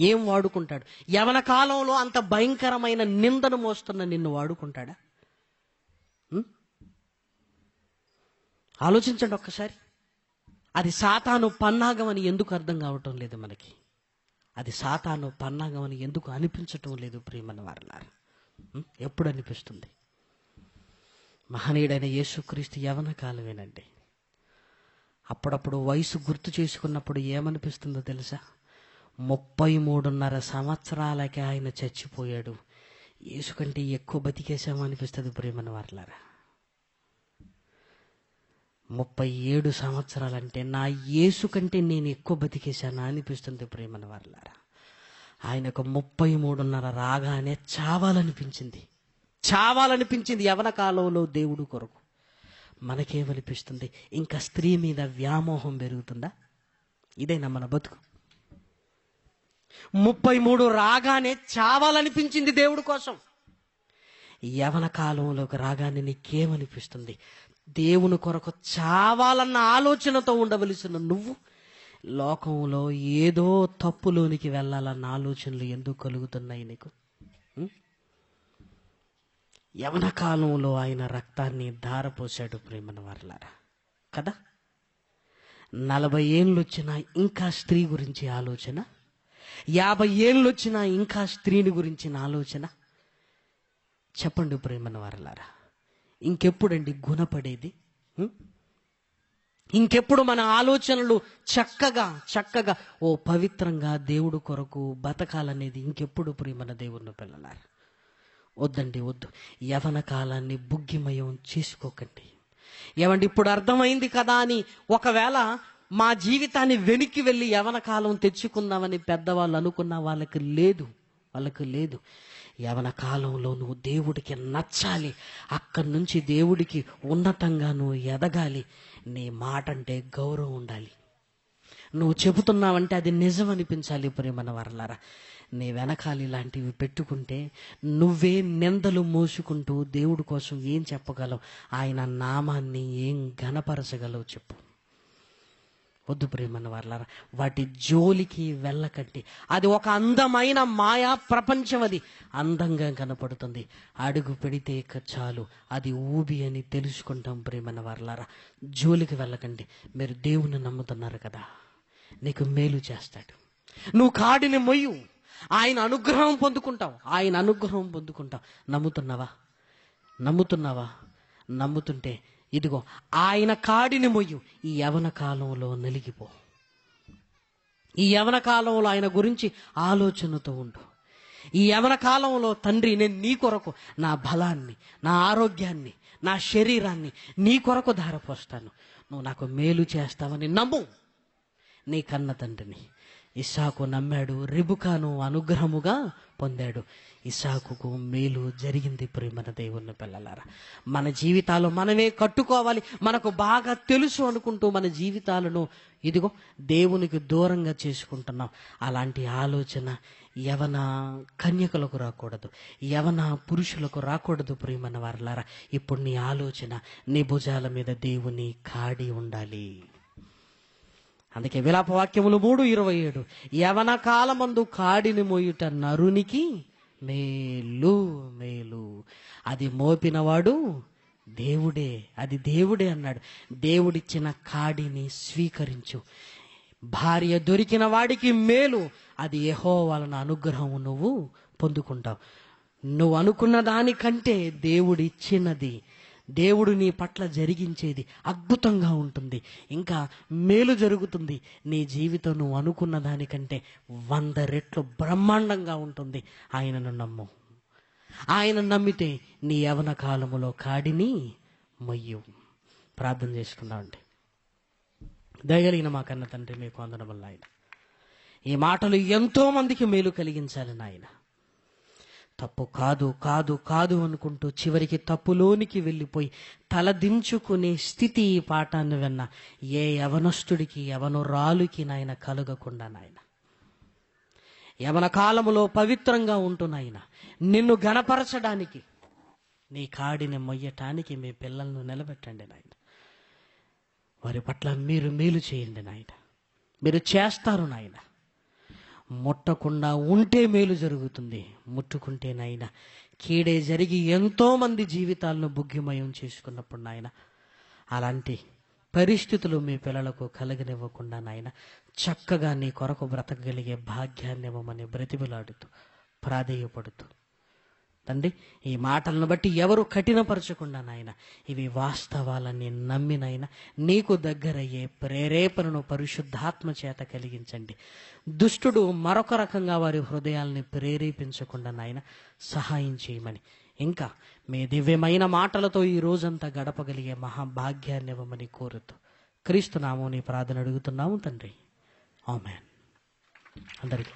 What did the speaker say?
ఏం వాడుకుంటాడు? యవన కాలంలో అంత భయంకరమైన నిందను మోస్తున్న నిన్ను వాడుకుంటాడా? ఆలోచించండి ఒక్కసారి. అది సాతాను పన్నాగం అని ఎందుకు అర్థం కావటం లేదు మనకి. అది సాతాను పన్నాగం అని ఎందుకు అనిపించటం లేదు ప్రియమన్న వారలారు? ఎప్పుడు అనిపిస్తుంది? మహనీయుడైన యేసుక్రీస్తు యవన కాలమేనండి. అప్పుడప్పుడు వయసు గుర్తు చేసుకున్నప్పుడు ఏమనిపిస్తుందో తెలుసా? ముప్పై మూడున్నర సంవత్సరాలకి ఆయన చచ్చిపోయాడు. యేసు కంటే ఎక్కువ బతికేశామో అనిపిస్తుంది ప్రేమన వారలారా. ముప్పై ఏడు సంవత్సరాలంటే నా యేసు కంటే నేను ఎక్కువ బతికేశానా అనిపిస్తుంది ప్రేమన వారలారా. ఆయనకు ముప్పై మూడున్నర రాగానే చావాలనిపించింది. చావాలనిపించింది యవన కాలంలో దేవుడు కొరకు. మనకేమనిపిస్తుంది? ఇంకా స్త్రీ మీద వ్యామోహం పెరుగుతుందా? ఇదేనా మన బతుకు? ముప్పై మూడు రాగానే చావాలనిపించింది దేవుడి కోసం. యవన కాలంలోకి రాగానే నీకేమనిపిస్తుంది? దేవుని కొరకు చావాలన్న ఆలోచనతో ఉండవలసిన నువ్వు? లోకంలో ఏదో తప్పులోనికి వెళ్ళాలన్న ఆలోచనలు ఎందుకు కలుగుతున్నాయి నీకు? యవన కాలంలో ఆయన రక్తాన్ని ధారపోశాడు ప్రేమన వర్లారా. కదా? నలభై ఏళ్ళు వచ్చినా ఇంకా స్త్రీ గురించి ఆలోచన? యాభై ఏళ్ళు వచ్చినా ఇంకా స్త్రీని గురించిన ఆలోచన? చెప్పండి ప్రేమన వారలారా. ఇంకెప్పుడండి గుణపడేది? ఇంకెప్పుడు మన ఆలోచనలు చక్కగా చక్కగా ఓ పవిత్రంగా దేవుడు కొరకు బతకాలనేది ఇంకెప్పుడు ప్రియమన దేవుని పిల్లలారా. వద్దండి వద్దు. యవన కాలాన్ని బుగ్గిమయం చేసుకోకండి. ఏమండి ఇప్పుడు అర్థమైంది కదా అని ఒకవేళ మా జీవితాన్ని వెనక్కి వెళ్ళి యవన కాలం తెచ్చుకుందామని పెద్దవాళ్ళు అనుకున్న వాళ్ళకి లేదు. వాళ్ళకి లేదు. యవన కాలంలో నువ్వు దేవుడికి నచ్చాలి. అక్కడి నుంచి దేవుడికి ఉన్నతంగా నువ్వు ఎదగాలి. నీ మాట అంటే గౌరవం ఉండాలి. నువ్వు చెబుతున్నావంటే అది నిజం అనిపించాలి ప్రేమన వరలరా. నీ వెనకాల ఇలాంటివి పెట్టుకుంటే నువ్వే నిందలు మోసుకుంటూ దేవుడి కోసం ఏం చెప్పగలవు? ఆయన నామాన్ని ఏం ఘనపరచగలవు చెప్పు. వద్దు ప్రేమన్న వాళ్ళారా వాటి జోలికి వెళ్ళకండి. అది ఒక అందమైన మాయా ప్రపంచం అది. అందంగా కనపడుతుంది. అడుగు పెడితే చాలు. అది ఊబి అని తెలుసుకుంటాం ప్రేమన్న వాళ్ళారా జోలికి వెళ్ళకండి. మీరు దేవుని నమ్ముతున్నారు కదా. నీకు మేలు చేస్తాడు. నువ్వు కాడిని మొయ్యు. ఆయన అనుగ్రహం పొందుకుంటావు. ఆయన అనుగ్రహం పొందుకుంటావు. నమ్ముతున్నావా? నమ్ముతున్నావా? నమ్ముతుంటే ఇదిగో ఆయన కాడిని మొయ్యు ఈ యవన కాలంలో నలిగిపో. ఈ యవన కాలంలో ఆయన గురించి ఆలోచనతో ఉండు. ఈ యవన కాలంలో తండ్రి నేను నీ కొరకు నా బలాన్ని నా ఆరోగ్యాన్ని నా శరీరాన్ని నీ కొరకు ధారపోస్తాను. నువ్వు నాకు మేలు చేస్తావని నమ్ము. నీ కన్న తండ్రిని. ఇషాకు నమ్మాడు రిబుకాను అనుగ్రహముగా పొందాడు. ఇషాకుకు మేలు జరిగింది ప్రేమన దేవుని పిల్లలారా. మన జీవితాలు మనమే కట్టుకోవాలి. మనకు బాగా తెలుసు అనుకుంటూ మన జీవితాలను ఇదిగో దేవునికి దూరంగా చేసుకుంటున్నాం. అలాంటి ఆలోచన యవన కన్యకలకు రాకూడదు. యవన పురుషులకు రాకూడదు ప్రియమన్న వారలారా. ఇప్పుడు నీ ఆలోచన నీ భుజాల మీద దేవుని కాడి ఉండాలి. అందుకే విలాప వాక్యములు మూడు ఇరవై ఏడు. యవన కాలమందు కాడిని మోయుట నరునికి మేలు మేలు. అది మోపినవాడు దేవుడే అది దేవుడే అన్నాడు. దేవుడిచ్చిన కాడిని స్వీకరించు. భార్య దొరికిన వాడికి మేలు. అది ఎహో వలన అనుగ్రహం నువ్వు పొందుకుంటావు. నువ్వు అనుకున్న దానికంటే దేవుడిచ్చినది దేవుడు నీ పట్ల జరిగించేది అద్భుతంగా ఉంటుంది. ఇంకా మేలు జరుగుతుంది. నీ జీవితం నువ్వు అనుకున్న దానికంటే వంద రెట్లు బ్రహ్మాండంగా ఉంటుంది. ఆయనను నమ్ము. ఆయన నమ్మితే నీ యవన కాలములో కాడిని మొయ్యు. ప్రార్థన చేసుకుందామండి దయగలిగిన మా కన్న తండ్రి మీకు వల్ల ఆయన ఈ మాటలు ఎంతో మందికి మేలు కలిగించాలని ఆయన తప్పు కాదు కాదు కాదు అనుకుంటూ చివరికి తప్పులోనికి వెళ్ళిపోయి తలదించుకునే స్థితి ఈ పాఠాన్ని విన్న ఏ యవనస్తుడికి యవనురాలుకి నాయన కలగకుండా నాయన. యవన కాలములో పవిత్రంగా ఉంటున్నాయన నిన్ను గణపరచడానికి నీ కాడిని మొయ్యటానికి మీ పిల్లలను నిలబెట్టండి నాయన. వారి పట్ల మీరు మేలు చేయండి నాయన. మీరు చేస్తారు నాయన. ముట్టకుండా ఉంటే మేలు జరుగుతుంది. ముట్టుకుంటే నాయన కీడే జరిగి ఎంతో మంది జీవితాలను బుగ్గిమయం చేసుకున్నప్పుడు నాయన అలాంటి పరిస్థితులు మీ పిల్లలకు కలగనివ్వకుండా నాయన చక్కగా నీ కొరకు బ్రతకగలిగే భాగ్యాన్ని ఇవ్వమని బ్రతిబిలాడుతూ ప్రాధేయపడుతూ తండ్రి ఈ మాటలను బట్టి ఎవరు కఠినపరచకుండా నాయన ఇవి వాస్తవాలని నమ్మినైనా నీకు దగ్గరయ్యే ప్రేరేపణను పరిశుద్ధాత్మ చేత కలిగించండి. దుష్టుడు మరొక రకంగా వారి హృదయాల్ని ప్రేరేపించకుండా నాయన సహాయం చేయమని. ఇంకా మీ దివ్యమైన మాటలతో ఈ రోజంతా గడపగలిగే మహాభాగ్యాన్ని ఇవ్వమని కోరుతూ క్రీస్తు నామం నీ ప్రార్థన అడుగుతున్నాము తండ్రి. ఆమెన్. అందరికీ